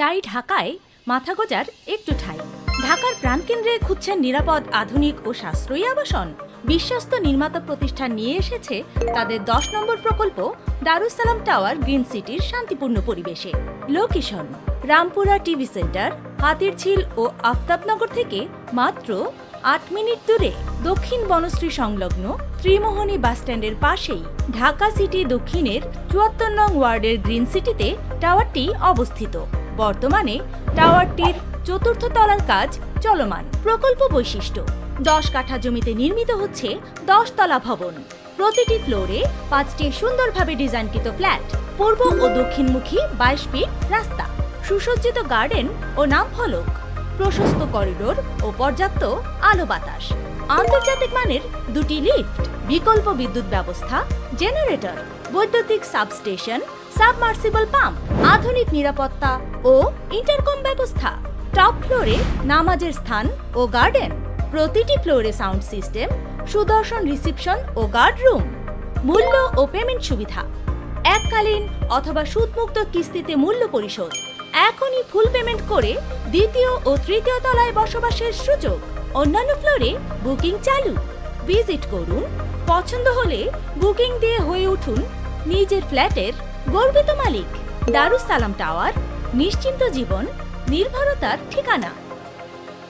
চাই ঢাকায়, মাথা গোজার একটু ঠাই। ঢাকার প্রাণকেন্দ্রে খুঁজছেন নিরাপদ, আধুনিক ও সাশ্রয়ী আবাসন। বিশ্বস্ত নির্মাতা প্রতিষ্ঠান নিয়ে এসেছে তাদের দশ নম্বর প্রকল্প, দারুসালাম টাওয়ার, গ্রিন সিটির শান্তিপূর্ণ পরিবেশে। Location, Rampura TV center, Hatirjheel ও আফতাবনগর থেকে মাত্র আট মিনিট দূরে। দক্ষিণ বনশ্রী সংলগ্ন ত্রিমোহনী বাসস্ট্যান্ডের পাশেই ঢাকা সিটি দক্ষিণের চুয়াত্তর নং ওয়ার্ডের গ্রিন সিটিতে টাওয়ারটি অবস্থিত। বর্তমানে টাওয়ারটির চতুর্থ তলার কাজ চলমান। প্রকল্প বৈশিষ্ট্য, দশ কাঠা জমিতে নির্মিত হচ্ছে দশ তলা ভবন। প্রতিটি ফ্লোরে পাঁচটি সুন্দরভাবে ডিজাইনকৃত ফ্ল্যাট, পূর্ব ও দক্ষিণমুখী বাইশ ফিট রাস্তা, সুসজ্জিত গার্ডেন ও নাম ফলক প্রশস্ত করিডোর ও পর্যাপ্ত আলো বাতাস। আন্তর্জাতিক মানের দুটি লিফট, বিকল্প বিদ্যুৎ ব্যবস্থা, জেনারেটর, বৈদ্যুতিক সাবস্টেশন, সাবমার্সিবল পাম্প, আধুনিক নিরাপত্তা ও ইন্টারকম ব্যবস্থা। টপ ফ্লোরে নামাজের স্থান ও গার্ডেন, প্রতিটি ফ্লোরে সাউন্ড সিস্টেম, সুদর্শন রিসিপশন ও গার্ড রুম, মূল্য ও পেমেন্ট সুবিধা। এককালীন অথবা সুদমুক্ত কিস্তিতে মূল্য পরিশোধ। এখনই ফুল পেমেন্ট করে দ্বিতীয় ও তৃতীয় তলায় বসবাসের সুযোগ অন্যান্য ফ্লোরে বুকিং চালু। ভিজিট করুন, পছন্দ হলে বুকিং দিয়ে হয়ে উঠুন নিজের ফ্ল্যাটের গর্বিত মালিক। দারুস সালাম টাওয়ার, নিশ্চিন্ত জীবন, নির্ভরতার ঠিকানা।